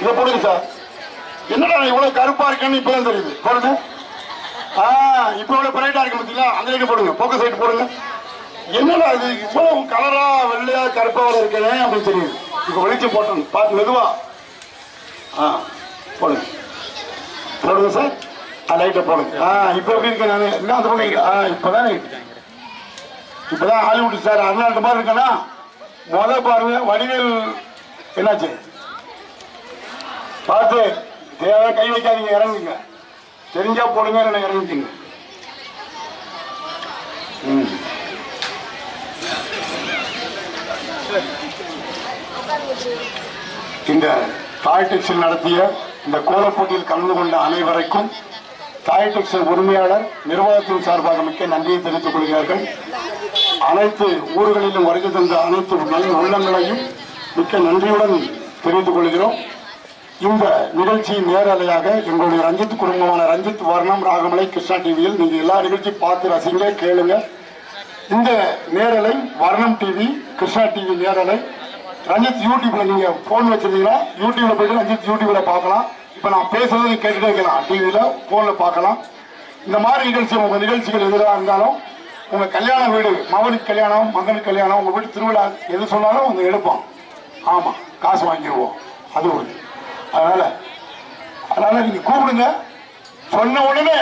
இதை போடுங்க சார். என்னடா இவ்வளவு கருப்பா இருக்கேன்னு இப்பதான் தெரியுது. போடுங்க. ஆ இப்போ இவ்வளவு பிரைட்டா இருக்கு பார்த்தீங்களா அந்த சைடு போடுங்க. போக்க சைடு போடுங்க. என்னடா இது? இவ்வளவு கலரா வெள்ளையா கருப்பா இருக்கேன் அப்படின்னு தெரியுது. இப்போ வெளிச்சம் போட்டோம். பார்த்து மெதுவா. ஆ போடுங்க. போடுங்க சார். ஆ லைட்டை போடுங்க. ஆ இப்போ எப்படி இருக்கேன் நான்? என்ன அந்த பண்ணுங்க ஆ இப்போதான் இப்போதான் ஹாலிவுட் சார் அருணாட்டு மாதிரி இருக்கேன்னா முத பாருங்க வடிவேல் என்னாச்சு? பார்த்து தேவை கை வைக்காதீங்க இறங்குங்க. தெரிஞ்சா போடுங்க என்ன இறங்கிக்கிங்க. இந்த தாய் டெக்ஸில் நடத்திய இந்த கோலப் போட்டியில் கலந்து கொண்ட அனைவருக்கும் தாய் டெக்ஸில் உரிமையாளர் நிர்வாகத்தின் சார்பாக மிக்க நன்றியை தெரிவித்துக் கொள்கிறார்கள். அனைத்து ஊர்களிலும் வருகை தந்த அனைத்து நல்ல உள்ளங்களையும் மிக்க நன்றியுடன் தெரிவித்துக் கொள்கிறோம். இந்த நிகழ்ச்சியின் நேரலையாக எங்களுடைய ரஞ்சித் குடும்பமான ரஞ்சித் வர்ணம் ராகமலை கிருஷ்ணா டிவியில் நீங்க எல்லா நிகழ்ச்சியும் பார்த்து ரசிங்க கேளுங்க. இந்த நேரலை வர்ணம் டிவி கிருஷ்ணா டிவி நேரலை ரஞ்சித் யூடியூப்ல நீங்க போன் வச்சிருந்தீங்கன்னா யூடியூப்ல போயிட்டு ரஞ்சித் யூடியூப்ல பார்க்கலாம். இப்ப நான் பேசுறது கேட்டுட்டே இருக்கலாம் டிவியில போன்ல பார்க்கலாம். இந்த மாதிரி நிகழ்ச்சி உங்க நிகழ்ச்சிகள் எதிராக இருந்தாலும் உங்க கல்யாண வீடு மகனுக்கு கல்யாணம் மகனுக்கு கல்யாணம் உங்க வீட்டு திருவிழா எது சொன்னாலும் உங்க எடுப்போம். ஆமா காசு வாங்கிடுவோம். அது ஒரு அதனால அதனால நீங்க கூப்பிடுங்க. சொன்ன உடனே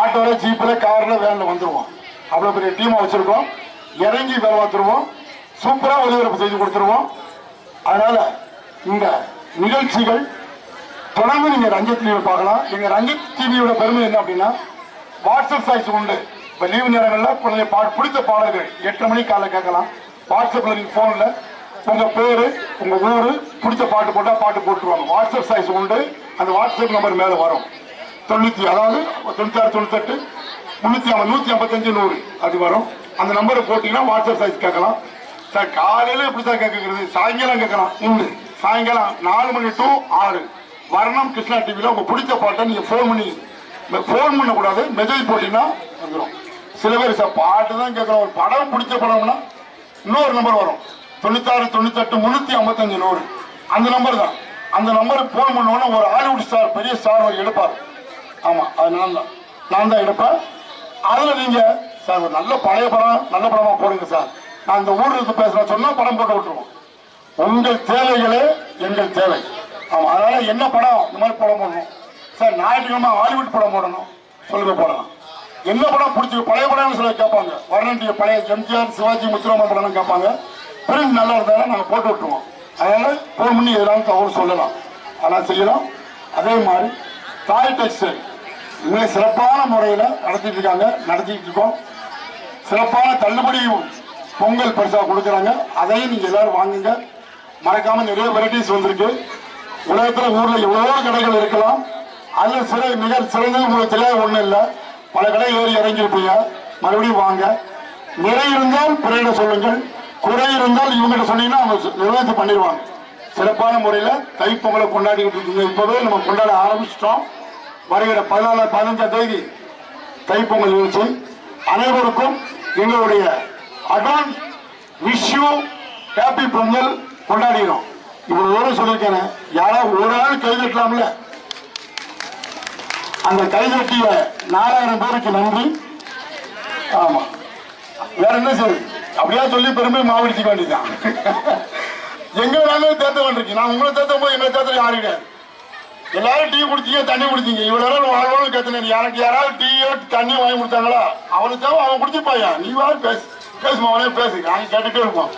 ஆட்டோல ஜீப்ல கார்ல வேன்ல வந்துருவோம். அவ்வளவு பெரிய டீமா வச்சிருக்கோம். இறங்கி வேலை பார்த்துருவோம். சூப்பரா ஒளிபரப்பு செய்து கொடுத்துருவோம். அதனால இந்த நிகழ்ச்சிகள் தொடர்ந்து நீங்க ரஞ்சித் டிவி பார்க்கலாம். எங்கள் ரஞ்சித் டிவியோட பெருமை என்ன அப்படின்னா வாட்ஸ்அப் சாய்ஸ் உண்டு. இப்ப லீவு நேரங்கள்ல குழந்தை பா பிடித்த பாடல்கள் எட்டு மணிக்கு காலைல கேட்கலாம். வாட்ஸ்அப்ல நீங்க போன்ல உங்க பேரு உங்க ஊரு பிடிச்ச பாட்டு போட்டா பாட்டு போட்டுருவாங்க. வாட்ஸ்அப் சைஸ் உண்டு. அந்த வாட்ஸ்அப் நம்பர் மேல வரும். தொண்ணூத்தி அதாவது தொண்ணூத்தி ஆறு தொண்ணூத்தெட்டு முன்னூத்தி ஐம்பது நூத்தி ஐம்பத்தஞ்சு நூறு அது வரும். அந்த நம்பரை போட்டீங்கன்னா வாட்ஸ்அப் சைஸ் கேட்கலாம். சார் காலையில எப்படி சார் கேட்கறது? சாயங்காலம் கேட்கலாம். இன்னு சாயங்காலம் நாலு மணி டு ஆறு. வர்ணம் கிருஷ்ணா டிவியில் உங்க பிடிச்ச பாட்டை நீங்க ஃபோன் பண்ணி ஃபோன் பண்ணக்கூடாது. மெசேஜ் போட்டீங்கன்னா வந்துடும் சில பேர் சார் பாட்டு தான் கேட்கலாம் ஒரு படம் பிடிச்ச படம்னா இன்னொரு நம்பர் வரும். தொண்ணூத்தாறு தொண்ணூத்தெட்டு முன்னூத்தி ஐம்பத்தஞ்சு நூறு. அந்த நம்பர் தான். அந்த நம்பருக்கு ஃபோன் பண்ண ஒரு ஹாலிவுட் ஸ்டார் பெரிய ஸ்டார் ஒரு எடுப்பார். ஆமா அது நான் தான். நான் தான் எடுப்பேன். அதுல நீங்க சார் ஒரு நல்ல பழைய படம் நல்ல படமா போடுங்க சார். நான் இந்த ஊர்ல இருந்து பேசுறேன். சொன்னா படம் போட்டு விட்டுருவோம். உங்கள் தேவைகளே எங்கள் தேவை. ஆமா அதனால என்ன படம் இந்த மாதிரி படம் போடணும். சார் ஞாயிற்றுக்கிழமை ஹாலிவுட் படம் போடணும். சொல்லுங்க போடலாம். என்ன படம் பிடிச்சி பழைய படம்னு சொல்லி கேட்பாங்க. வரண்டிய பழைய எம்ஜிஆர் சிவாஜி முத்துராமன் படம்னு கேட்பாங்க. பிரிண்ட் நல்லா இருந்தாலும் நாங்கள் போட்டு விட்டுருவோம் அதனால் ஃபோன் பண்ணி எதாவது தவறு சொல்லலாம். அதெல்லாம் செய்யலாம். அதே மாதிரி தாய் டெக்ஸ்டைல் மிக சிறப்பான முறையில் நடத்திட்டு இருக்காங்க. நடத்திட்டு இருக்கோம். சிறப்பான தள்ளுபடி பொங்கல் பரிசாக கொடுக்குறாங்க. அதையும் நீங்கள் எல்லாரும் வாங்குங்க. மறக்காமல் நிறைய வெரைட்டிஸ் வந்திருக்கு. உலகத்தில் ஊரில் எவ்வளோ கடைகள் இருக்கலாம். அதில் சிற மிக சிறந்தது உங்களுக்கு தெரியாத ஒன்றும் இல்லை. பல கடை ஏறி இறங்கி இருப்பீங்க மறுபடியும் வாங்க. நிறை இருந்தால் பிறையிட சொல்லுங்கள். குறை இருந்தால் இவங்கிட்ட சொன்னீங்கன்னா அவங்க நிர்வாகத்தை பண்ணிடுவாங்க. சிறப்பான முறையில் தைப்பொங்கலை கொண்டாடிக்கிட்டு இருக்கீங்க இப்பவே நம்ம கொண்டாட ஆரம்பிச்சிட்டோம். வருகிற பதினாலு பதினஞ்சாம் தேதி தைப்பொங்கல் நிகழ்ச்சி. அனைவருக்கும் எங்களுடைய அட்வான்ஸ் விஷ்யூ ஹாப்பி பொங்கல் கொண்டாடினோம் இவ்வளவு தூரம் சொல்லியிருக்கேன். யாராவது ஒரு ஆள் கை தட்டலாம்ல. அந்த கை தட்டிய நாலாயிரம் பேருக்கு நன்றி. ஆமா. வேற என்ன சரி? அப்படியா சொல்லி பெருமை மாவடிச்சுக்க வேண்டியதுதான். எங்க வேணாலும் தேர்த்த வேண்டியிருக்கு நான் உங்களை தேர்த்த போது எங்களை தேர்த்த யாரும் கிடையாது. எல்லாரும் டீ குடிச்சீங்க தண்ணி குடிச்சீங்க. இவ்வளவு நேரம் வாழ்வாலும் கேத்தனீங்க எனக்கு யாராவது டீயோ தண்ணி வாங்கி கொடுத்தாங்களா? அவனுக்கு தேவை அவன் குடிச்சுப்பாயா? நீ வேற பேசு. பேசுமா அவனே பேசு. நாங்க கேட்டுட்டே இருப்போம்.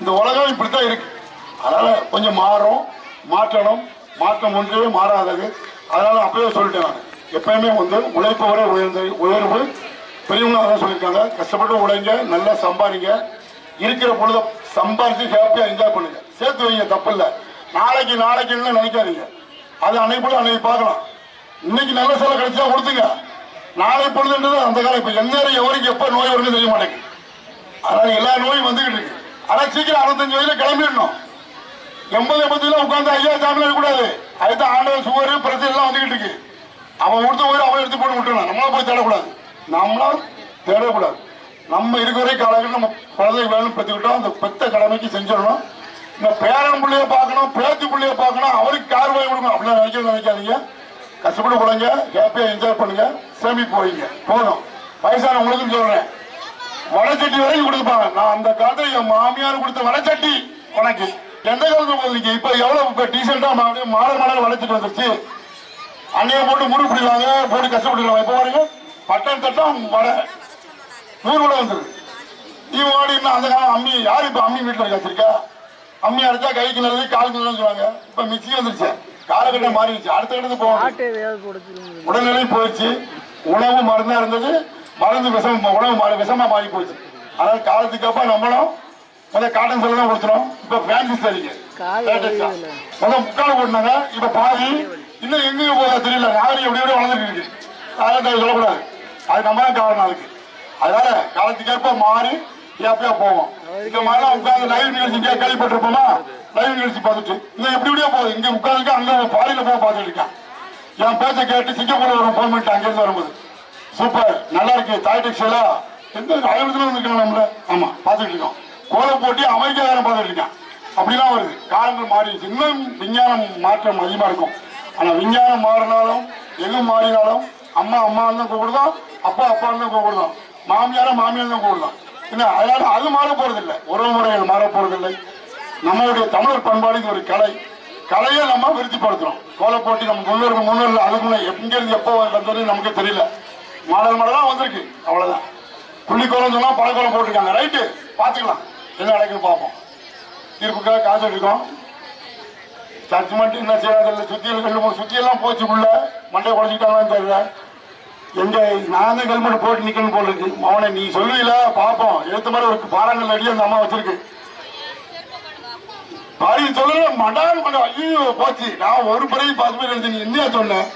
இந்த உலகம் இப்படித்தான் இருக்கு. அதனால கொஞ்சம் மாறும் மாற்றணும். மாற்றம் ஒன்றே மாறாதது. அதனால அப்பவே சொல்லிட்டேன் நான். எப்பயுமே வந்து உழைப்பவரே உயர்ந்த உயர்வு. பெரியவங்க அதான் சொல்லியிருக்காங்க. கஷ்டப்பட்டு உழைங்க நல்லா சம்பாதிங்க. இருக்கிற பொழுது சம்பாதிச்சு ஹாப்பியா என்ஜாய் பண்ணுங்க. சேர்த்து வைங்க தப்பு இல்லை நாளைக்கு நாளைக்குன்னு நினைக்காதீங்க. அது அன்னைக்கு போல அன்னைக்கு பார்க்கலாம். இன்னைக்கு நல்ல செலவு கிடைச்சா கொடுத்துங்க. நாளை பொழுதுன்றது அந்த காலம். இப்ப எந்நேரம் எவருக்கு எப்ப நோய் வரும்னு தெரிய மாட்டேங்குது. அதனால எல்லா நோயும் வந்துகிட்டு இருக்கு. ஆனா சீக்கிரம் அறுபத்தஞ்சு வயசுல கிளம்பிடணும். எண்பது எண்பதுல உட்காந்து ஐயா ஜாமீன் எடுக்கக்கூடாது அதுதான் ஆண்டவர் சுகர் பிரச்சனை எல்லாம் வந்துகிட்டு இருக்கு. அவன் கொடுத்த உயிரை அவன் எடுத்து போட்டு விட்டுருவான் நம்மளா போய் தேடக்கூடாது. நம்மளால் தேடக்கூடாது. நம்ம இருக்கிற காலங்கள் நம்ம குழந்தை வேணும் பெற்றுக்கிட்டோம் அந்த பெத்த கடமைக்கு செஞ்சிடணும். இந்த பேரன் பிள்ளைய பார்க்கணும் பேத்தி பிள்ளைய பார்க்கணும் அவருக்கு கார் வாங்கி கொடுக்கணும் அப்படின்னு நினைக்க நினைக்காதீங்க. கஷ்டப்பட்டு போடுங்க ஹாப்பியா என்ஜாய் பண்ணுங்க சேமிப்பு வைங்க போதும். வயசானவங்களுக்கும் சொல்றேன். வடச்சட்டி வரைக்கும் கொடுப்பாங்க. நான் அந்த காலத்தில் என் மாமியார் கொடுத்த வடச்சட்டி உனக்கு. எந்த காலத்தில் போதுங்க இப்ப எவ்வளவு? இப்ப டீசெண்டா மாடல் மாடல் வளைச்சிட்டு வந்துருச்சு. அன்னைய போட்டு முறு பிடிவாங்க போட்டு கஷ்டப்பட்டுருவாங்க இப்ப பாருங்க. பட்டம் தட்டம் வடை நூறு கூட வந்துருது இன்னும் அந்த காலம் அம்மி யார் இப்ப அம்மி வீட்டுல வச்சிருக்கா? அம்மி அரைச்சா கைக்கு நல்லது காலுக்கு நல்லதுன்னு சொல்லுவாங்க. இப்ப மிக்சி வந்துருச்சு. காலகட்டம் மாறிடுச்சு. அடுத்த கட்டத்துக்கு போகணும் உடல்நிலை போயிடுச்சு. உணவு மருந்தா இருந்தது. மருந்து விஷம் உணவு விஷமா மாறி போச்சு அதனால காலத்துக்கு அப்ப நம்மளும் முதல்ல காட்டன் செல்ல தான் கொடுத்துரும் இப்ப ஃபேன்சி சரிங்க. முதல்ல முக்கால் போட்டாங்க இப்ப பாதி. இன்னும் எங்க போதா தெரியல. நாகரி எப்படி எப்படி வளர்ந்துட்டு இருக்கு. சொல்லக்கூடாது. அது நம்ம தான் காரணம் அதுக்கு. அதனால காலத்துக்கேற்ப மாறி ஹாப்பியா போவோம். இந்த மாதிரிலாம் உட்கார்ந்து லைவ் நிகழ்ச்சி இங்கே கேள்விப்பட்டிருப்போமா? லைவ் நிகழ்ச்சி பார்த்துட்டு. இங்க எப்படி எப்படியோ போகுது இங்க உட்கார்ந்து அங்க பாலியில போய் பார்த்துட்டு இருக்கேன். என் பேச்சை கேட்டு சிங்கப்பூர்ல வரும் போன் பண்ணிட்டு அங்கிருந்து வரும்போது சூப்பர் நல்லா இருக்கு. தாய் டெக்ஸ்டைலா எந்த ஆயுதத்துல வந்துருக்காங்க நம்மள? ஆமா பார்த்துட்டு இருக்கோம் கோலம் போட்டி அமெரிக்காரன் பார்த்துட்டு இருக்கேன். அப்படிலாம் வருது. காலங்கள் மாறிடுச்சு. இன்னும் விஞ்ஞானம் மாற்றம் அதிகமா இருக்கும். ஆனா விஞ்ஞானம் மாறினாலும் எது மாறினாலும் அம்மா அம்மா தான் கூப்பிடுதோம் அப்பா அப்பா தான் கூப்பிடுதோம் மாமியார மாமியார் தான் கூப்பிடுதான் என்ன அதனால அது மாற போறதில்லை. உறவு முறைகள் மாற போறதில்லை. நம்மளுடைய தமிழர் பண்பாடு இது ஒரு கலை. கலையை நம்ம விருத்திப்படுத்துறோம். கோல போட்டி நம்ம முன்னோர்கள் முன்னோர்கள் அதுக்குள்ள எங்கிருந்து எப்போ வந்தது நமக்கு தெரியல. மாடல் மாடலாம் வந்திருக்கு. அவ்வளவுதான். புள்ளிக்கோலம் சொன்னா பழக்கோலம் போட்டிருக்காங்க. ரைட்டு பாத்துக்கலாம் என்ன நடக்குன்னு பார்ப்போம். தீர்ப்புக்காக காத்துட்டு இருக்கோம். சர்ச் மட்டும் என்ன செய்யாத சுத்தியில் ரெண்டு மூணு சுத்தியெல்லாம் போச்சு உள்ள மண்டையை குறைச்சிக்கிட்டாங்கன்னு தெரியல. எங்க நான் கல்மெண்ட் போட்டு நிக்கணும் போல இருக்கு. மௌன நீ சொல்லுவீல பாப்போம். எடுத்த மாதிரி ஒரு பாறாங்கல் அடி அந்த அம்மா வச்சிருக்கு. பாரி சொல்லல மடான் மடம் ஐயோ போச்சு. நான் ஒரு பிறகு பத்து பேர் எழுதி நீ என்ன சொன்னேன்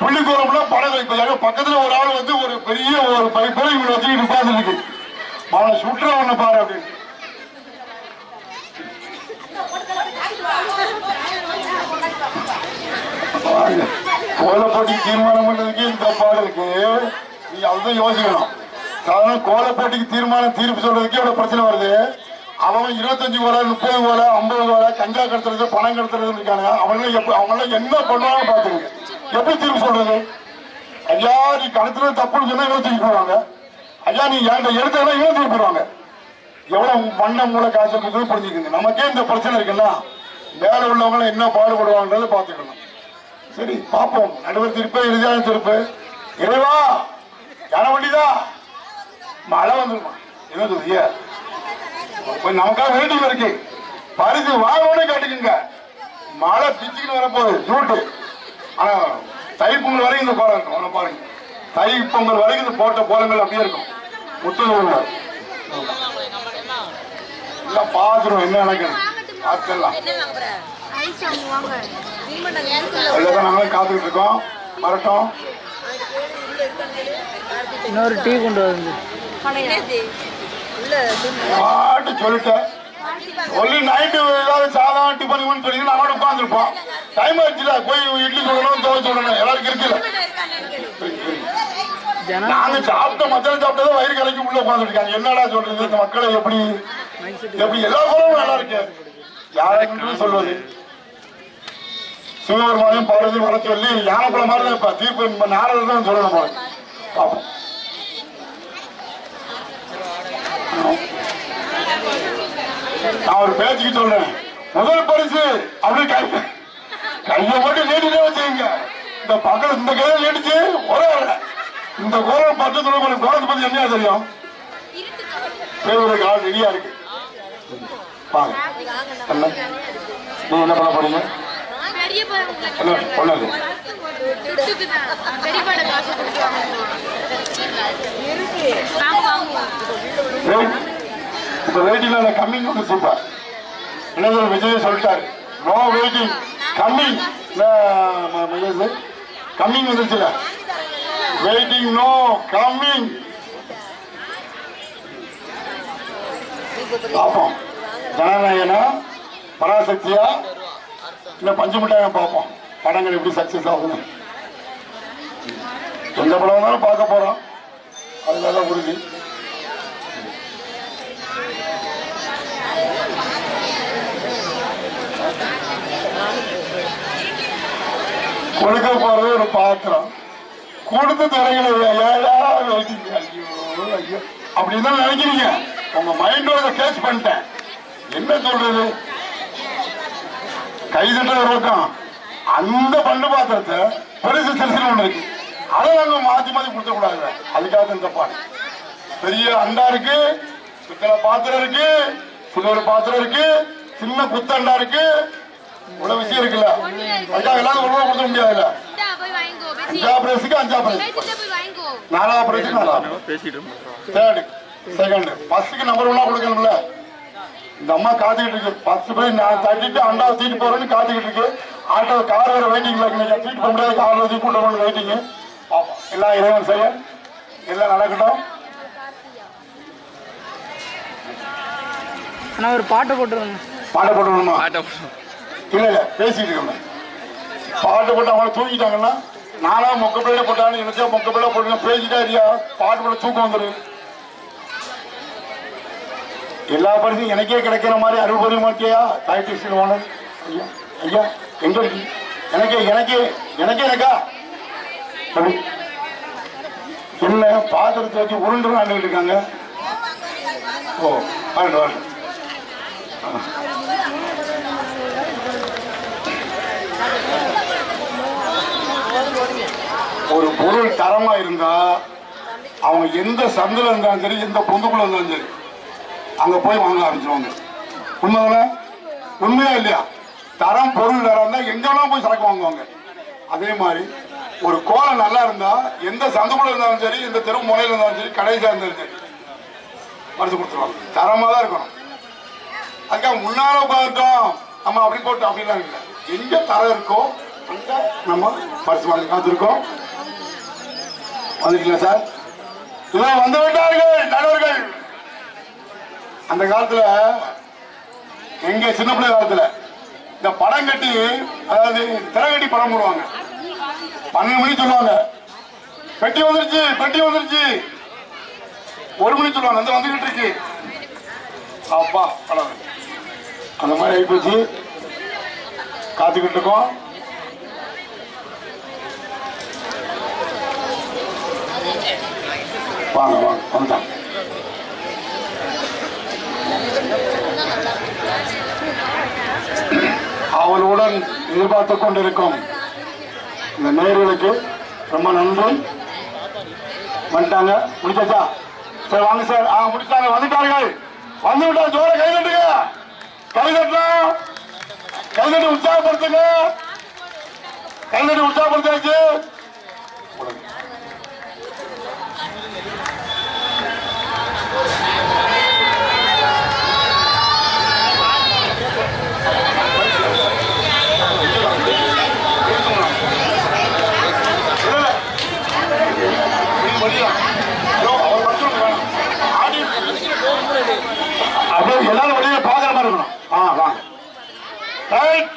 புள்ளிக்கோரம்ல படம் இப்போ பக்கத்துல ஒரு ஆள் வந்து ஒரு பெரிய ஒரு பைப்பில் இவங்க வச்சுக்கிட்டு உட்கார்ந்து இருக்கு அவனை ஒண்ணு பாரு அப்படின்னு. பாருங்க. கோலப்பட்டி தீர்மானம் பண்றதுக்கு இந்த பாடு இருக்கு நீங்க அதுதான் யோசிக்கணும். காரணம் கோலப்பட்டிக்கு தீர்மானம் தீர்ப்பு சொல்றதுக்கு எவ்வளவு பிரச்சனை வருது. அவன் இருபத்தஞ்சு கோல முப்பது கோல ஐம்பது கோல கஞ்சா கடத்துறது பணம் கடத்துறது இருக்காங்க அவங்களும் எப்ப அவங்க என்ன பண்ணுவாங்க பாத்துருங்க எப்படி தீர்ப்பு சொல்றது? ஐயா நீ கடத்துறது தப்புன்னு சொன்னா இவன் தூக்கி போடுவாங்க. ஐயா நீ என்கிட்ட எடுத்தா இவன் தூக்கி போடுவாங்க. எவ்வளவு மண்ண மூளை காய்ச்சல் இருக்குது நமக்கே இந்த பிரச்சனை இருக்குல்ல மேல உள்ளவங்க என்ன பாடுபடுவாங்கன்றது பாத்துக்கணும் சரி பார்ப்போம் நடுவர் திருப்பு இறுதியான திருப்பு. இறைவா யார வண்டிதா மழை வந்துருமா? என்ன சொல்றிய நமக்காக வேண்டிய இருக்கு. பரிசு வாங்கோட கேட்டுக்குங்க. மழை பிச்சுக்கிட்டு வரப்போகுது. ஜூட்டு. ஆனா தை பொங்கல் வரைக்கும் இந்த கோலம் இருக்கும். ஒன்று பாருங்க. தை பொங்கல் வரைக்கும் இந்த போட்ட கோலங்கள் அப்படியே இருக்கும். முத்துதூர்ல எல்லாம் பாத்துருவோம் என்ன நடக்கணும் பார்த்துடலாம் என்ன வாங்க போற ஐஸ் வாங்க நீ அதுதான் நாங்களும் காத்துக்கிட்டு இருக்கோம் வரட்டும். இன்னொரு டீ கொண்டு வந்து உள்ள பாட்டு சொல்லிட்டேன். சொல்லி நைட்டு ஏதாவது சாதம் டிஃபன் சொல்லி நாம உட்காந்துருப்போம் டைம் ஆச்சுல போய் இட்லி சொல்லணும் தோசை சொல்லணும் எல்லாருக்கும் இருக்குல்ல. நாங்க சாப்பிட்ட மத்தியானம் சாப்பிட்டதை வயிறு கலைக்கு உள்ள உட்காந்துருக்காங்க என்னடா சொல்றது? இந்த மக்களை எப்படி எப்படி எல்லா குரலும் நல்லா இருக்கு. யாருக்கு சொல்வது? சிவபெருமானையும் பார்வதி வர சொல்லி யானைப்பட மாதிரி இப்ப தீர்ப்பு இப்ப தான் சொல்லணும் போல. பார்ப்போம் நான் ஒரு பேச்சுக்கு சொல்றேன். முதல் பரிசு அப்படி கை கையை மட்டும் நீட்டிட்டே வச்சுக்கோங்க. இந்த பக்கம் இந்த கையில நீட்டுச்சு ஒரே அரை. இந்த கோலம் பக்கத்துல உங்களுக்கு கோலத்தை பத்தி என்ன தெரியும்? தேவருக்கு ரெடியா இருக்கு. பாருங்க. என்ன? நீ என்ன பண்ண போறீங்க? வாங்குவோம் இப்ப வெயிட்டிங் கம்மிங் வந்து சூப்பர் விஜய் சொல்லிட்டாரு. நோ வெயிட்டிங் கம்மிங் கம்மிங் வந்துருச்சுல வெயிட்டிங் நோ கம்மிங் பார்ப்போம். ஜனநாயகனா? பராசக்தியா? இல்ல பஞ்சு மிட்டாயம் பார்ப்போம். படங்கள் எப்படி சக்சஸ் ஆகுது எந்த படம் வந்தாலும் பார்க்க போறோம். அதுலதான் உறுதி. கொடுக்க போறது ஒரு பாத்திரம். கொடுத்து துறைகளை ஏழா ஐயோ ஐயோ. அப்படின்னு நினைக்கிறீங்க. உங்க மைண்டோட கேஸ் பண்ணிட்டேன். என்ன சொல்றது? கைதட்ட ஒரு பக்கம் அந்த பண்டு பாத்திரத்தை பெருசு சிறுசுன்னு ஒண்ணு இருக்கு. அதை நாங்க மாத்தி மாத்தி கொடுத்த கூடாது அதுக்காக இந்த பாட்டு பெரிய அண்டா இருக்கு பித்தளை பாத்திரம் இருக்கு சில்வர் பாத்திரம் இருக்கு சின்ன குத்தண்டா இருக்கு. இவ்வளவு விஷயம் இருக்குல்ல? அதுக்காக எல்லாரும் ஒரு ரூபா கொடுக்க முடியாதுல்ல? அஞ்சா பிரைஸுக்கு அஞ்சா பிரைஸ் நாலாவது பிரைஸுக்கு நாலாவது. தேர்டு செகண்ட் ஃபர்ஸ்ட்டுக்கு நம்பர் ஒன்னா கொடுக்கணும்ல? இந்த அம்மா காத்துக்கிட்டு இருக்கு. பத்து பேர் நான் தட்டிட்டு அண்டாவை தூக்கிட்டு போறேன்னு காத்துக்கிட்டு இருக்கு. ஆட்டோ கார் வேற வெயிட்டிங்ல இருக்கு. நீங்க தூக்கிட்டு போக முடியாது. கார் வச்சு கூட்டு போகணும் வெயிட்டிங் எல்லாம் இறைவன் செய்ய. எல்லாம் நடக்கட்டும். ஆனால் ஒரு பாட்டை போட்டுருங்க. பாட்டை போட்டணுமா இல்ல இல்ல. பேசிட்டு இருக்கோம் பாட்டு போட்டு அவனை தூக்கிட்டாங்கன்னா நானா மொக்க பிள்ளை போட்டான்னு நினைச்சா மொக்க பிள்ளை போட்டு பேசிட்டா இல்லையா பாட்டு போட தூக்கம் வந்துரு எல்லா பரிசும் எனக்கே கிடைக்கிற மாதிரி அருள் புரிய மாட்டியா தாய் டிஸ்ட் ஐயா ஐயா எங்க இருக்கு எனக்கே எனக்கே எனக்கே எனக்கா? அப்படி. என்ன பாத்திரத்தை வச்சு உருண்டு ஆண்டுகிட்டு இருக்காங்க. ஓ வரட்டும் வரட்டும் ஒரு பொருள் தரமா இருந்தா அவங்க எந்த சந்தில இருந்தாலும் சரி எந்த பொந்துக்குள்ள இருந்தாலும் சரி அங்க போய் வாங்க ஆரம்பிச்சிருவாங்க. உண்மைதானே? உண்மையா இல்லையா? தரம் பொருள் தரம் தான் எங்கெல்லாம் போய் சரக்கு வாங்குவாங்க? அதே மாதிரி ஒரு கோலம் நல்லா இருந்தா எந்த சந்தைக்குள்ள இருந்தாலும் சரி எந்த தெரு முனையில இருந்தாலும் சரி கடைசியா இருந்தாலும் சரி மறுத்து கொடுத்துருவாங்க. தரமா தான் இருக்கணும். அதுக்காக முன்னால உட்காந்துட்டோம் நம்ம அப்படி போட்டோம் அப்படிலாம் இல்லை. எங்க தரம் இருக்கோ அங்க நம்ம பரிசு வாங்கி காத்திருக்கோம். வந்துட்டீங்களா சார்? இதெல்லாம் வந்து விட்டார்கள் நடுவர்கள் அந்த காலத்துல எங்க சின்ன பிள்ளை காலத்துல இந்த படம் கட்டி அதாவது திரை கட்டி படம் போடுவாங்க. பன்னெண்டு மணி சொல்லுவாங்க. பெட்டி வந்துருச்சு பெட்டி வந்துருச்சு. ஒரு மணி சொல்லுவாங்க. அந்த வந்துகிட்டு இருக்கு. அப்பா படம் அந்த மாதிரி ஆகிப்போச்சு காத்துக்கிட்டு இருக்கோம். வாங்க வாங்க வந்துட்டாங்க அவளுடன் எதிர்பார்த்து கொண்டிருக்கும் இந்த நேர்களுக்கு ரொம்ப நன்றி. வந்துட்டாங்க. முடிச்சாச்சா? சரி வாங்க சார். ஆ முடிச்சாங்க. வந்துட்டார்கள். வந்து விட்டா ஜோர கை தட்டுங்க. கை தட்டலாம் கை தட்டி உற்சாகப்படுத்துங்க. கை தட்டி உற்சாகப்படுத்தாச்சு அப்படியே எல்லாரும் வெளியே பாக்குற மாதிரி இருக்கணும் ஆ வாங்க ரைட்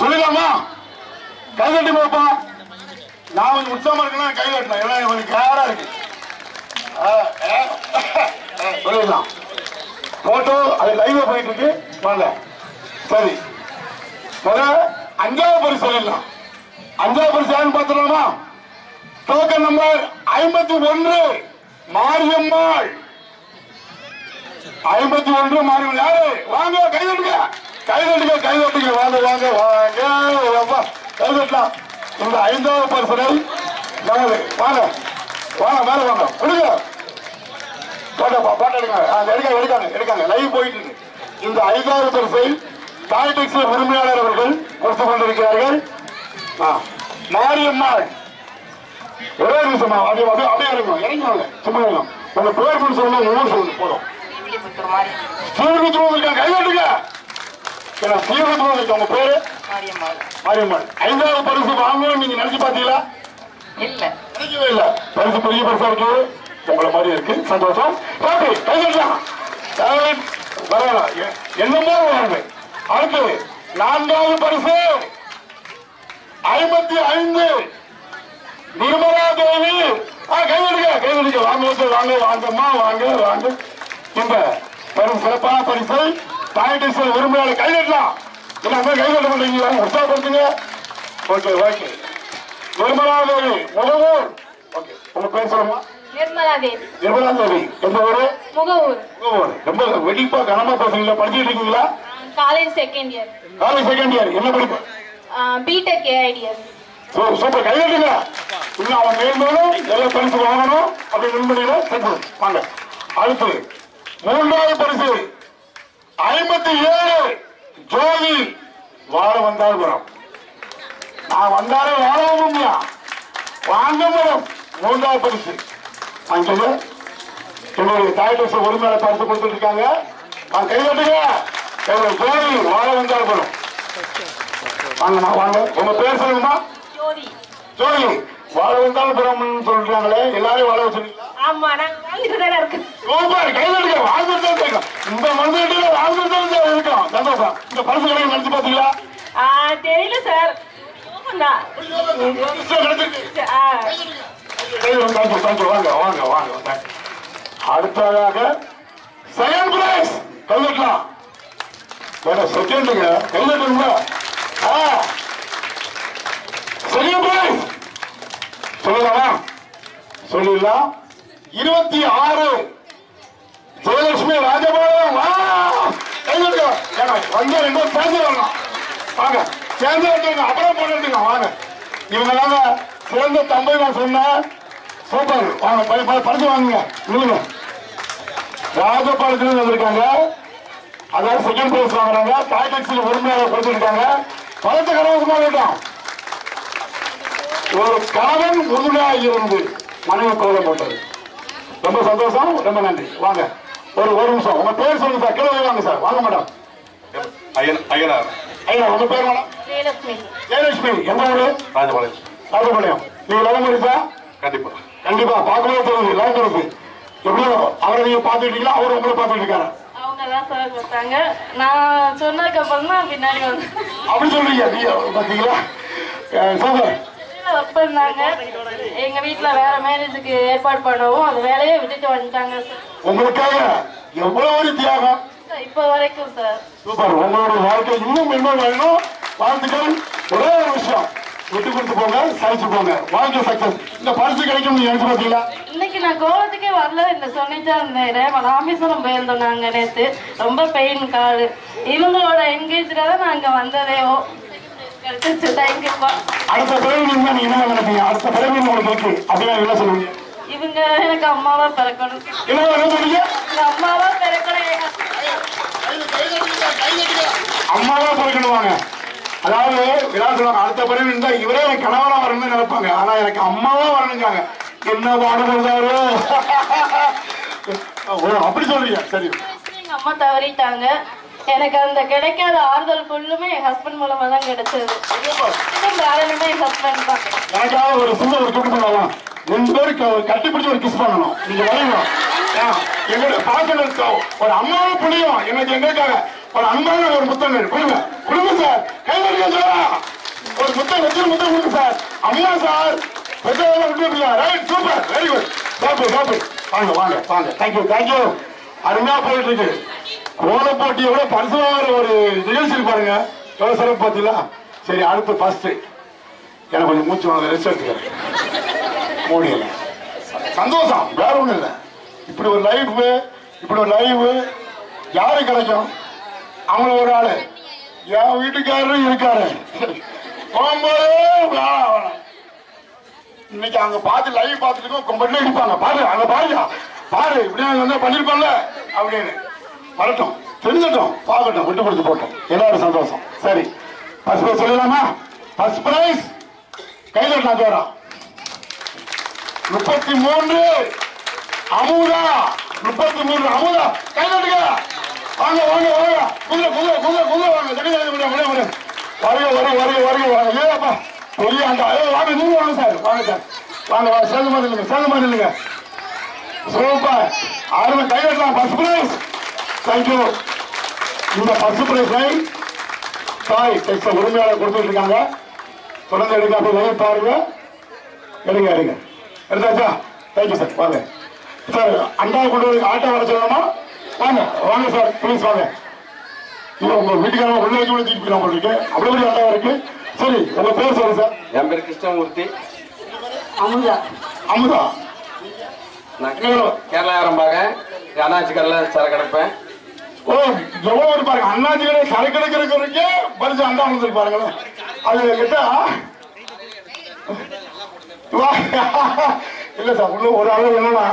சொல்லிடலாமா கை கட்டி பார்ப்போம் நான் கொஞ்சம் உற்சாகமா இருக்கலாம் கை கட்டலாம். ஏன்னா கொஞ்சம் கேரா இருக்கு. ஆ, ஆ, ஆ, சொல்லிடலாம். போட்டோ அது லைவ் போயிட்டு இருக்கு வாங்க. சரி. முத அஞ்சாவது பரிசு சொல்லிடலாம். அஞ்சாவது பரிசு யாருன்னு பார்த்துடலாமா? டோக்கன் நம்பர் ஐம்பத்தி ஒன்று மாரியம்மாள். ஐம்பத்தி ஒன்று மாரியம்மன் யாரு? வாங்க கைதட்டுங்க கைதட்டுங்க கைதட்டுங்க வாங்க வாங்க வாங்க. அப்பா, இந்த ஐந்தாவது பரிசனை நமது வாங்க வாங்க மேல வாங்க. கொடுங்க போட்டோப்பா போட்டோ எடுங்க. எடுக்காங்க எடுக்காங்க எடுக்காங்க லைவ் போயிட்டு இருக்கு. இந்த ஐந்தாவது பரிசை டாய்டெக்ஸ் உரிமையாளர் அவர்கள் கொடுத்துக் கொண்டிருக்கிறார்கள். ஆ, மாரியம்மாள். ஒரே நிமிஷமா அப்படியே அப்படியே அப்படியே இறங்குவோம் இறங்குவாங்க சும்மா இறங்கும் உங்க பேர் பண்ணி சொல்லணும் ஊர் சொல்லணும் போதும். சீர்குத்துவம் இருக்காங்க கைதட்டுங்க ஏன்னா சீர்குத்துவம் உங்க பேரு மாரியம்மாள். ஐந்தாவது பரிசு வாங்குவோம் நீங்க நினைச்சு பாத்தீங்களா இல்ல. நினைக்கவே இல்ல. பரிசு பெரிய பரிசா இருக்கு. உங்களை மாதிரி இருக்கு. சந்தோஷம். பாட்டு கைதட்டலாம். வரலாம் என்னமோ வருது அடுத்து நான்காவது பரிசு. ஐம்பத்தி ஐந்து. நிர்மலா தேவி. ஆ, கைதடுங்க கைதடுங்க வாங்க வாங்க வாங்கம்மா வாங்க வாங்க. இந்த பெரும் சிறப்பான பரிசை தாயடிசல் உரிமையாளர் கைதட்டலாம் என்ன அங்க கை கொண்டு பண்றீங்களா உற்சாகப்படுத்துங்க okay okay Nirmala Devi Mugavoor. Okay உங்க பேர் சொல்லுமா நிர்மலா தேவி நிர்மலா தேவி எந்த ஊரு? முகவூர். முகவூர். ரொம்ப வெடிப்பா கனமா பேசுறீங்களா? படிச்சுட்டு இருக்கீங்களா? College second year college second year என்ன படிப்பு? BTech AIDS super. கையெழுத்துங்க இன்னும் அவன் மேலும் எல்லா பரிசு வாங்கணும். அப்படி நண்பனில சென்று வாங்க. அடுத்து மூன்றாவது பரிசு. ஐம்பத்தி ஏழு. ஜோதி வாழ வந்தாள்புரம் நான் வந்தாலே வாழவும் வாங்க மேடம் மூன்றாவது பரிசு. வாங்கிக்கோங்க எங்களுடைய தாய் தேச உரிமையாளர் பரிசு கொடுத்துட்டு இருக்காங்க நான் கைதட்டுங்க எங்களுடைய ஜோதி வாழ வந்தாள்புரம் வாங்கம்மா வாங்க உங்க பேர் சொல்லுங்கம்மா. ஜோதி. ஜோதி வாழ வந்தாலும் பிரம்மன் சொல்றாங்களே எல்லாரையும் வாழ வச்சிருக்கீங்களா? ஆமா நாங்க வாழ்ந்துட்டு தானே இருக்கு. சூப்பர் வாழ்ந்துட்டு தான் இருக்கோம். இந்த மனிதர்கிட்ட வாழ்ந்துட்டு தான் இருக்கோம். சந்தோஷம். இந்த பரிசு கடையை நினைச்சு பாத்தீங்களா தெரியல சார். வாங்க வாங்க வாங்க. அடுத்ததாக செகண்ட் பிரைஸ் கைதட்டலாம் வேற செகண்டுங்க கைதட்டுங்க செகண்ட் பிரைஸ் சொல்லலாமா சொல்லிடலாம். இருபத்தி ஆறு. ஜெயலட்சுமி ராஜபாளையம் வா! ஏன்னா வந்து ரெண்டு சேர்ந்து வரலாம் வாங்க சேர்ந்து வந்துருங்க அப்புறம் போட்டுங்க வாங்க. இவங்க தாங்க சிறந்த தம்பை நான் சொன்னேன் சூப்பர் வாங்க ப- ப- வாங்குங்க. நில்லுங்க. ராஜபாளையத்துல வந்திருக்காங்க. அதாவது செகண்ட் பிரைஸ் வாங்குறாங்க. தாய் டாக்ஸியில் உரிமையாளர் கொடுத்துருக்காங்க. பலத்த கரவசமாக இருக்கட்டும். ஒரு கணவன் உறுதுணையாக இருந்து மனைவி கோலம் போட்டது ரொம்ப சந்தோஷம் ரொம்ப நன்றி. வாங்க ஒரு ஒரு நிமிஷம். உங்க பேர் சொல்லுங்க சார். கீழே வாங்க சார். வாங்க மேடம் ஐயன் ஐயனார். ஐயா உங்க பேர் மேடம் ஜெயலட்சுமி. எந்த ஊரு? ராஜபாளையம். ராஜபாளையம். நீங்க லவ் முடிச்சா கண்டிப்பா. கண்டிப்பா. பார்க்கவே தெரியுது. லவ் இருக்கு எவ்வளவு அவரை நீங்க பாத்துக்கிட்டீங்களா அவர் உங்களை பாத்துட்டு இருக்காரு நான் சொன்னதுக்கு அப்புறம் தான் பின்னாடி வந்து அப்படி சொல்றீங்க. நீங்க பாத்தீங்களா? அஹ் சூப்பர் ஒர்க் பண்ணாங்க. எங்க வீட்ல வேற மேரேஜுக்கு ஏற்பாடு பண்ணவும் அந்த வேலையை விட்டுட்டு வந்துட்டாங்க சார் உங்களுக்காக எவ்வளவு ஒரு தியாகம். இப்போ வரைக்கும் சார் சூப்பர் உங்களுடைய வாழ்க்கை இன்னும் இன்னும் வேணும் வாழ்த்துக்கள். ஒரே ஒரு விஷயம். விட்டு கொடுத்து போங்க சமைச்சு போங்க. வாழ்க்கை சக்சஸ் இந்த பரிசு கிடைக்கும் நீங்க நினைச்சு பாத்தீங்களா இன்னைக்கு நான் கோவத்துக்கே வரல இந்த சொல்லிட்டு இருந்தேன் ராமேஸ்வரம் போயிருந்தோம் நாங்க நேத்து. ரொம்ப பெயின் கால் இவங்களோட என்கேஜ்ல தான் வந்ததே. ஓ கிடைச்சிச்சு தேங்க்யூப்பா அடுத்த பிறகு நீங்க என்ன நினைப்பீங்க அடுத்த பிறகு உங்களுக்கு இருக்கு. அப்படின்னு என்ன சொல்லுவீங்க? இவங்க எனக்கு அம்மாவா பிறக்கணும். என்ன எங்க அம்மாவா பிறக்கணும். அம்மாவா பிறக்கணுவாங்க அதாவது விழா சொல்லுவாங்க அடுத்த பிறகு இருந்தா இவரே எனக்கு கணவனா வரணும்னு நினைப்பாங்க. ஆனா எனக்கு அம்மாவா வரணுங்காங்க என்ன பாடுபடுறாரு? ஓ அப்படி சொல்றீங்க. சரி. அம்மா தவறிட்டாங்க. எனக்கு அந்த கிடைக்காத ஆறுதல் ஃபுல்லுமே என் ஹஸ்பண்ட் மூலமா தான் கிடைச்சது. காரணமே என் ஹஸ்பண்ட் தான். எனக்காக ஒரு சின்ன ஒரு துட்டு பண்ணலாம். ரெண்டு பேரும் க- கட்டிப்பிடிச்சு ஒரு கிஸ் பண்ணணும். நீங்க வரணும் எங்களுடைய பாசனம் ஒரு அம்மாவும் புள்ளியும் எனக்கு எங்களுக்காக ஒரு அன்பான ஒரு முத்தங்கள். கொடுங்க கொடுங்க சார்? சாரா. ஒரு முத்தம் வச்சு முத்தம் கொடுங்க சார். அம்மா சார். பெற்றவங்க ரைட் சூப்பர் வெரி குட் சாப்பிடு சாப்பிடு. வாங்க வாங்க வாங்க. தேங்க்யூ தேங்க்யூ அருமையா போயிட்டு இருக்கு கோல போட்டியை விட ஒரு நிகழ்ச்சி பாருங்க. எவ்வளவு சிறப்பு பார்த்தீங்களா? சரி அடுத்து ஃபர்ஸ்ட் எனக்கு கொஞ்சம் மூச்சு வாங்க ரெஸ்ட் எடுத்துக்கிறேன். முடியல. சந்தோஷம் வேற ஒண்ணும் இல்லை. இப்படி ஒரு லைஃப் இப்படி ஒரு லைவ் யாரு கிடைக்கும்? அவங்கள ஒரு ஆளு. என் வீட்டுக்காரரும் இருக்காரு. இன்னைக்கு அங்க பார்த்து லைவ் பார்த்துட்டு கொம்பட்ல இருப்பாங்க பாரு அங்க பாருங்க. பாரு இப்படி வந்து பண்ணிருப்பாங்க அப்படின்னு. வரட்டும். தெரிஞ்சட்டும் பார்க்கட்டும். விட்டு கொடுத்து போட்டோம். எல்லாரும் சந்தோஷம். சரி. ஃபர்ஸ்ட் பிரைஸ் சொல்லலாமா? ஃபர்ஸ்ட் பிரைஸ் கையில் நான் தோறோம் முப்பத்தி மூன்று அமுதா. முப்பத்தி மூன்று அமுதா. கையில் வாங்க வாங்க வாங்க. குதிரை குதிரை குதிரை குதிரை வாங்க. தகுதி முடியும் முடியும் முடியும் வருக வருக வருக வருக வாங்க ஏப்பா பெரிய அந்த வாங்க நீங்க வாங்க சார். வாங்க சார். வாங்க வாங்க. சேர்ந்து மாதிரி இல்லைங்க சேர்ந்து மாதிரி இல்லைங்க சூப்பர். ஆறுமை கைதட்டலாம் ஃபர்ஸ்ட் பிரைஸ் தேங்க்யூ இந்த ஃபர்ஸ்ட் பிரைஸை தாய் டெக்ஸ்ட உரிமையாளர் கொடுத்துட்டு இருக்காங்க தொடர்ந்து எடுக்க அப்படி லைவ் பாருங்க. எடுங்க எடுங்க. எடுத்தாச்சா? தேங்க்யூ சார் வாங்க. சார் அண்டா கொண்டு வந்து ஆட்டோ வர சொல்லணுமா? வாங்க. வாங்க சார் ப்ளீஸ் வாங்க. இல்ல உங்க வீட்டுக்காரங்க உள்ள வச்சு கூட தூக்கி போயிடலாம் போல இருக்கு அவ்வளவு பெரிய அண்டா இருக்கு? சரி உங்க பேர் சொல்லுங்க சார் என் பேர் கிருஷ்ணமூர்த்தி. அமுதா. அமுதா. நான் கேரளாரம் பார்க்கேன் அண்ணாச்சி கல்ல சரக்கு அடைப்பேன் ஓ எவ்வளவு ஒரு பாருங்க. அண்ணாச்சி கடை சரக்கு எடுக்கிறதுக்கே பரிசு அண்டா வந்து பாருங்களேன். அது கேட்டா. இல்ல சார் உள்ள ஒரு அளவு என்னன்னா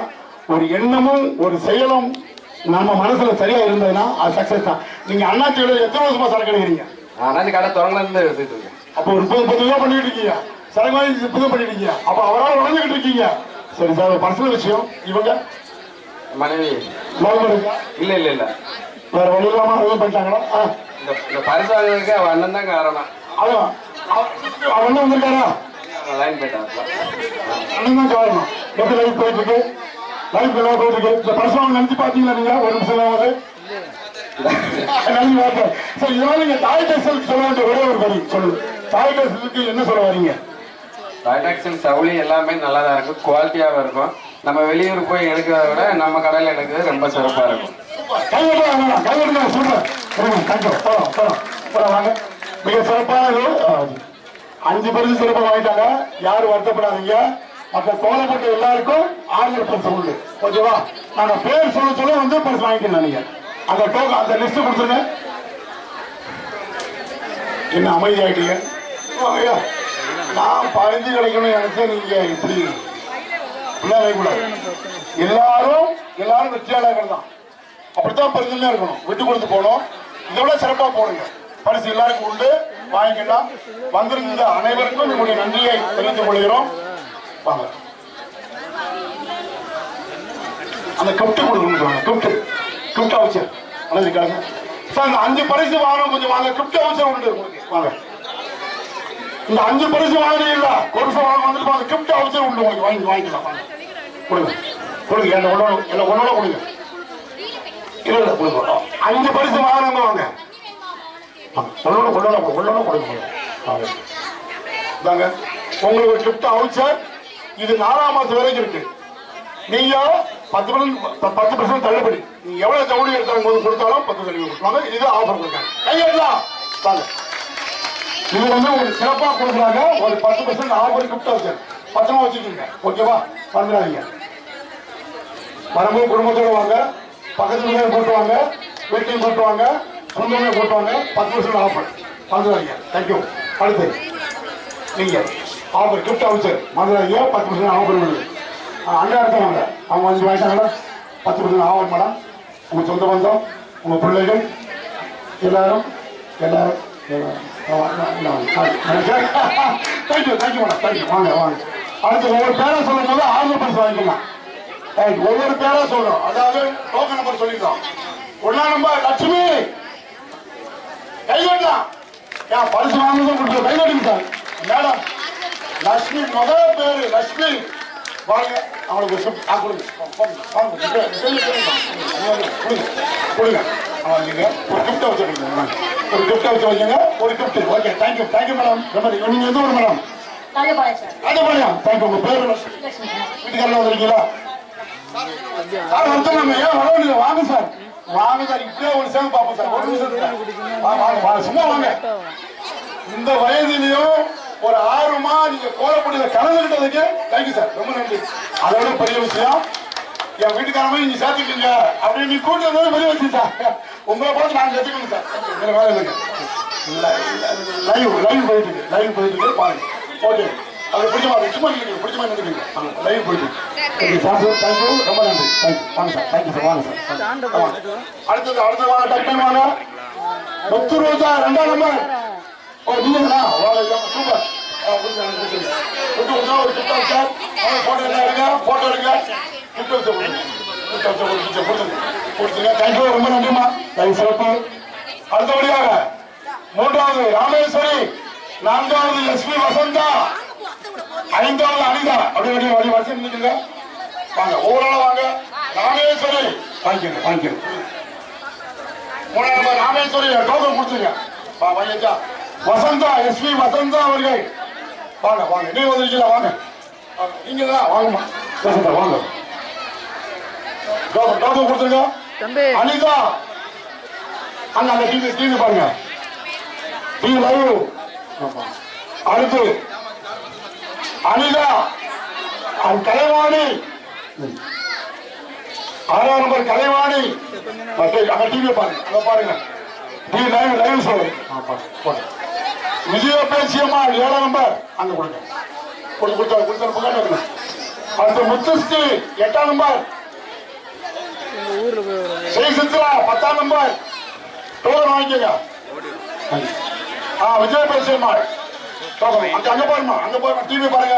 ஒரு எண்ணமும் ஒரு செயலும் நம்ம மனசுல சரியா இருந்ததுன்னா அது சக்சஸ் தான். நீங்க அண்ணாச்சி கடை எத்தனை வருஷமா சரக்கு எடுக்கிறீங்க அண்ணாச்சி கடை எடுத்துட்டு இருக்கேன். அப்போ ஒரு முப்பது முப்பது ரூபா பண்ணிட்டு இருக்கீங்க. சரக்கு வாங்கி புது பண்ணிட்டு இருக்கீங்க. அப்ப அவரால் உழைஞ்சுக்கிட்டு இருக்கீங்க. சரி சார் பர்சனல் விஷயம். இவங்க? மனைவி. இல்ல இல்ல இல்ல. வேற வழி இல்லாம எதுவும் பண்ணிட்டாங்களா இந்த இந்த பரிசு வாங்குறதுக்கு அவன் அண்ணன் தான் காரணம். அவன் என்ன வந்திருக்காரா? லைன் போயிட்டான். அண்ணன் தான் காரணம். எப்படி லைஃப் போயிட்டு இருக்கு லைஃப் எல்லாம் போயிட்டு இருக்கு இந்த பரிசு நினைச்சு பாத்தீங்களா நீங்க ஒரு நிமிஷம் ஆகுது. நன்றி வார்த்தை சரி இதனால நீங்க தாய் டெக்ஸ்டைல் சொல்ல வேண்டிய ஒரே ஒரு வரி சொல்லுங்க. தாய் டெக்ஸ்டைலுக்கு என்ன சொல்ல வரீங்க? ப்ராடக்ட்ஸும் சவுளி எல்லாமே நல்லா தான் இருக்கும் குவாலிட்டியாகவும் இருக்கும். நம்ம வெளியூர் போய் எடுக்கிறத விட நம்ம கடையில் எடுக்கிறது ரொம்ப சிறப்பாக இருக்கும். மிக சிறப்பானது அஞ்சு பேருக்கு சிறப்பாக வாங்கிட்டாங்க. யாரும் வருத்தப்படாதீங்க. அப்போ கோலப்பட்ட எல்லாருக்கும் ஆறுதல் பரிசு உண்டு. ஓகேவா? நாங்க பேர் சொல்ல சொல்ல வந்து பரிசு வாங்கிக்கலாம் நீங்க. அந்த டோக்கன் அந்த லிஸ்ட் கொடுத்துருங்க. என்ன அமைதியாயிட்டீங்க? ஓ, ஐயா. நான் பறிஞ்சு கிடைக்கணும் எனக்கு நீங்க இப்படி கூடாது எல்லாரும் எல்லாரும் வெற்றியாளர்கள் தான். அப்படித்தான் பெருந்தன்மையா இருக்கணும். விட்டு கொடுத்து போகணும் இதை விட சிறப்பா போடுங்க. பரிசு எல்லாருக்கும் உண்டு. வாங்கிக்கலாம் வந்திருந்த அனைவருக்கும் நம்முடைய நன்றியை தெரிந்து கொள்கிறோம். வாங்க. அந்த கப்டு கொடுக்கணும் சொல்லுங்க கிஃப்ட் கிஃப்ட் அவச்சர் சார் இந்த அஞ்சு பரிசு வாங்கணும் கொஞ்சம் வாங்க. கிஃப்ட் அவச்சர் உண்டு. உங்களுக்கு வாங்க. இந்த அஞ்சு பரிசு வாங்கினீங்கள ஒரு வாங்க வந்துட்டு வாங்க கிஃப்ட் அவச்சர் உண்டு உங்களுக்கு. வாங்கி வாங்கிக்கலாம் கொடுங்க. கொடுங்க என்ன ஒன்னோட என்ன ஒன்னோட கொடுங்க. இல்ல இல்ல கொடுங்க. அஞ்சு பரிசு வாங்கினவங்க வாங்க. ஒன்னோட ஒன்னோட கொள்ளணும் கொடுங்க. வாங்க உங்களுக்கு கிஃப்ட் அவுச்சர் இது நாலாம் மாசம் வரைக்கும் இருக்கு. நீங்க பத்து பர்சன்ட் பத்து பர்சன்ட் தள்ளுபடி. நீங்க எவ்வளவு ஜவுளி எடுத்தாங்க போது கொடுத்தாலும் பத்து தள்ளுபடி கொடுப்பாங்க. இது ஆஃபர் கொடுக்காங்க கையெல்லாம் வாங்க. இது வந்து உங்களுக்கு சிறப்பா கொடுக்குறாங்க. ஒரு பத்து பர்சன்ட் ஆஃபர் கிஃப்ட் வச்சு பத்திரமா வச்சுக்கோங்க. ஓகேவா வந்துடாதீங்க வரும்போது குடும்பத்தோடு வாங்க. பக்கத்து வீட்டையும் கூட்டு வாங்க வீட்டையும் கூட்டு வாங்க சொந்தமே கூட்டு வாங்க பத்து பர்சன்ட் ஆஃபர் வந்துடாதீங்க தேங்க்யூ அடுத்து நீங்க ஆஃபர் கிஃப்ட் அவுச்சர் வந்துடாதீங்க பத்து பர்சன்ட் ஆஃபர் உள்ளது. அண்ணா எடுத்தவங்க அவங்க அஞ்சு வாங்கிட்டாங்களா பத்து பர்சன்ட் ஆஃபர் மேடம். உங்க சொந்த பந்தம் உங்க பிள்ளைகள் எல்லாரும் எல்லாரும். தேங்க்யூ தேங்க்யூ மேடம் தேங்க்யூ வாங்க வாங்க. அடுத்து ஒவ்வொரு பேரை சொல்லும் போது ஆறு பரிசு வாங்கிக்கலாம். ஒவ்வொரு பேரா சொல்றோம். அதாவது டோக்கன் நம்பர் சொல்லிக்கலாம் ஒன்னா நம்பர் லட்சுமி! கையெல்லாம் ஏன் பரிசு வாங்குறதும் கொடுத்து கையெடுங்க சார் மேடம் லட்சுமி முதல் பேரு லட்சுமி. வாங்க அவங்களுக்கு ஒரு gift. ஆ, கொடுங்க. வாங்க, வாங்க கொடுங்க கொடுங்க கொடுங்க அவங்களுக்கு ஒரு கிஃப்ட் வச்சுருக்கீங்க ஒரு கிஃப்ட் வச்சு வைக்கங்க ஒரு gift okay thank you thank you madam ரொம்ப நீங்க எந்த ஊர் மேடம் ராஜபாளையம் தேங்க்யூ உங்க பேரு வீட்டுக்காரங்க வந்திருக்கீங்களா? சார் வந்துடுங்க ஏன் வர வேண்டியது வாங்க சார். வாங்க சார். இப்படியே ஒரு சேவை பார்ப்போம் சார். ஒரு நிமிஷம். வாங்க வாங்க வாங்க சும்மா வாங்க. இந்த வயதிலையும் ஒரு ஆர்வமா நீங்க கோலப்படியில கலந்துகிட்டதுக்கு தேங்க்யூ சார் ரொம்ப நன்றி. அதை விட பெரிய விஷயம் என் வீட்டுக்காரமே நீங்க சேர்த்துக்கீங்க அப்படின்னு நீ கூட்டது பெரிய விஷயம் சார் உங்களை பார்த்து நாங்க சேர்த்துக்கணும் சார் வேலை லைவ் லைவ் போயிட்டு இருக்கு. லைவ் போயிட்டு இருக்கு. பாருங்க. ஓகே அது பிடிச்ச மாதிரி சும்மா நினைக்கிறீங்க பிடிச்ச மாதிரி நினைக்கிறீங்க லைவ் போயிட்டு ஓகே சார் சார் தேங்க்யூ ரொம்ப நன்றி. தேங்க்யூ வாங்க சார் தேங்க்யூ சார் வாங்க சார். அடுத்தது அடுத்தது வாங்க டக்குனு வாங்க. முத்து ரோஜா ரெண்டாம் நம்பர் ஓ நீங்களா வாங்க சூப்பர் ஒரு கிஃப்ட் சார் போட்டோ எடுங்க போட்டோ எடுங்க வச்சு தேங்க்யூ ரொம்ப நன்றிமா லைவ் சிறப்பு அடுத்தபடியாக மூன்றாவது ராமேஸ்வரி நான்காவது லட்சுமி வசந்தா ஐந்தாவது அனிதா அப்படி வடி வடி நிற்குங்க வாங்க ஓரளவு வாங்க ராமேஸ்வரி வாங்கிக்கங்க வாங்கிக்கங்க மூணாவது ராமேஸ்வரி டோக்கன் கொடுத்துருங்க வா வாங்கிச்சா வசந்தா எஸ்பி வசந்தா அவர்கள். வாங்க வாங்க நீங்க வந்திருக்கீங்களா வாங்க. நீங்க தான் வாங்கம்மா. வசந்தா வாங்க. டோக்கன் கொடுத்துருங்க. அனிதா. அங்க அந்த டிவி டிவி பாருங்க. TV live. அடுத்து. அனிதா. அது கலைவாணி. ஆறாம் நம்பர் கலைவாணி. அங்க டிவி பாருங்க. அங்க பாருங்க. டிவி லைவ் லைவ் சொல்லு விஜய பேசியம்மா ஏழாம் நம்பர். அங்க கொடுங்க. கொடுத்து கொடுத்தாரு கொடுத்தாரு புகார் வைக்கணும் அடுத்து முத்துஸ்தி எட்டாம் நம்பர். ஸ்ரீ சித்ரா பத்தாம் நம்பர். டோக்கன் வாங்கிக்கோங்க. ஆ விஜய பேசியம்மா டோக்கன் அங்க அங்க பாருமா அங்க பாருங்க டிவி பாருங்க.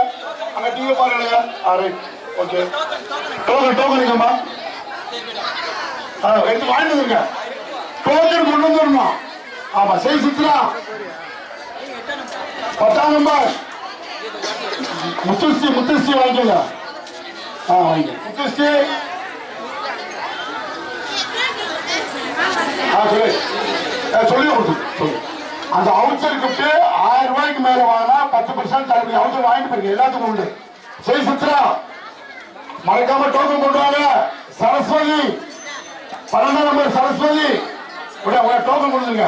அங்க டிவி பாருங்க ஆ ரைட் ஓகே. டோக்கன் டோக்கன் இருக்குமா? ஆ எடுத்து வாங்கிட்டு வந்துருங்க. டோக்கன் கொண்டு வந்துடணும்? ஆமா ஸ்ரீ சித்ரா பத்தாம் நம்பர். முத்துஸ்தி முத்துஸ்தி வாங்கிக்கோங்க. ஆ வாங்க. முத்துஸ்தி ஆ சொல்லு. சொல்லி கொடுத்து சொல்லு. அந்த அவுச்சர் கிஃப்ட் ஆயிரம் ரூபாய்க்கு மேல வாங்கினா பத்து பர்சன்ட் தள்ளுபடி. அவுச்சர் வாங்கிட்டு போயிருங்க எல்லாத்துக்கும் உண்டு. சரி சித்ரா. மறக்காம டோக்கன் கொடுறாங்க சரஸ்வதி. பன்னெண்டாம் நம்பர் சரஸ்வதி. உடைய டோக்கன் கொடுத்துருங்க.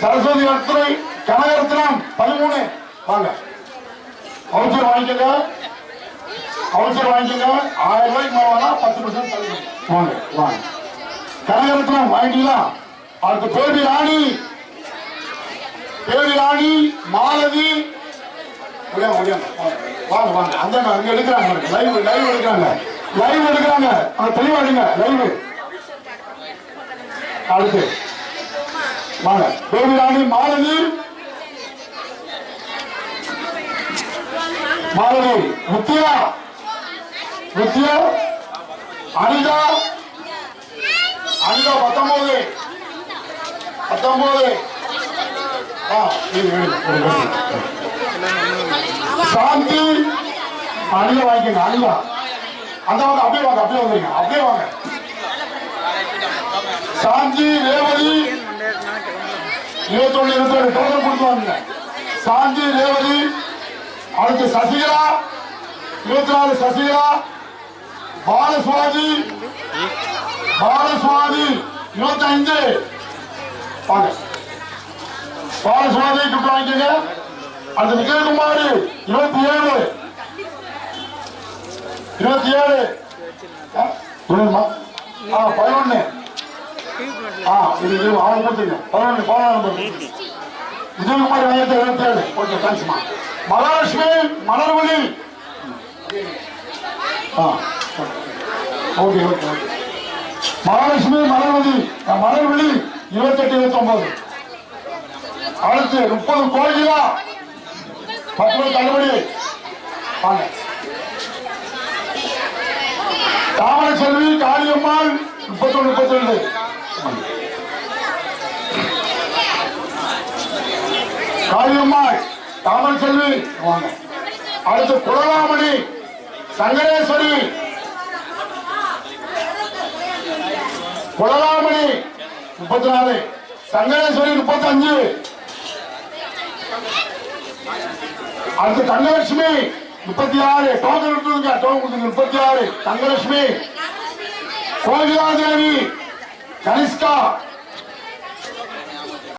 சரஸ்வதி ரத்னை கனகரத்னம் பதிமூணு. வாங்க. அவுச்சர் வாங்கிக்கங்க. அவுச்சர் வாங்கிக்கோங்க. ஆயிரம் ரூபாய்க்கு மேல பத்து பர்சன்ட் தள்ளுபடி வாங்க வாங்க. கனகரத்னம் வாங்கிட்டீங்களா? அடுத்து பேபி ராணி. பேபி ராணி மாலதி. முடியாம முடியாம வாங்க வாங்க அந்த அங்க எடுக்கிறாங்க. லைவ் லைவ் எடுக்கிறாங்க. லைவ் எடுக்கிறாங்க. அங்க தெளிவா எடுங்க லைவ் அடுத்து. வாங்க. பேபி ராணி மாலதி. மாலதி முத்தியா? முத்தியா? அனிதா? அனிதா பத்தொன்பது. பத்தொன்பது. சாந்தி. அனிதா வாங்கிக்கங்க அனிதா. அந்த வாங்க அப்படியே வாங்க அப்படியே வந்துருங்க அப்படியே வாங்க. சாந்தி ரேவதி. இருபத்தொன்னு இருபத்தி ரெண்டு டோக்கன் கொடுத்து வாங்க சாந்தி ரேவதி. அடுத்து சசிகலா இருபத்தி நாலு சசிகலா பாலசுவாதி பாலசுவாதி இருபத்தி ஐந்து வாங்க. பாலசுவாதி கிட்ட வாங்கிக்கங்க. அந்த விஜயகுமாரி இருபத்தி ஏழு இருபத்தி ஏழு பதினொன்னு. ஆ இது ஆறு பதினொன்று பதினொன்று விஜயகுமாரி வாங்கிட்டு எழுபத்தி ஏழு ஓகே தேங்க்ஸ்மா மகாலட்சுமி மலர்வழி ஆ okay okay okay. Mahalakshmi Malarvathi அஹ், மலர்விழி இருபத்தெட்டு இருபத்தி ஒன்பது அடுத்து முப்பது கோயிலா பத்து தள்ளுபடி. வாங்க. தாமரை செல்வி காளியம்மாள் முப்பத்தொன்னு முப்பத்தி ரெண்டு. காளியம்மாள் தாமல் செல்வி வாங்க. அடுத்து குடலாமணி சங்கரேஸ்வரி. குடலாமணி முப்பத்தி நாலு சங்கரேஸ்வரி முப்பத்தி அஞ்சு அடுத்து தங்கலட்சுமி முப்பத்தி ஆறு டோக்கன் எடுத்துங்க டோக்கன் கொடுத்துங்க முப்பத்தி ஆறு தங்கலட்சுமி கோகிலாதேவி கனிஷ்கா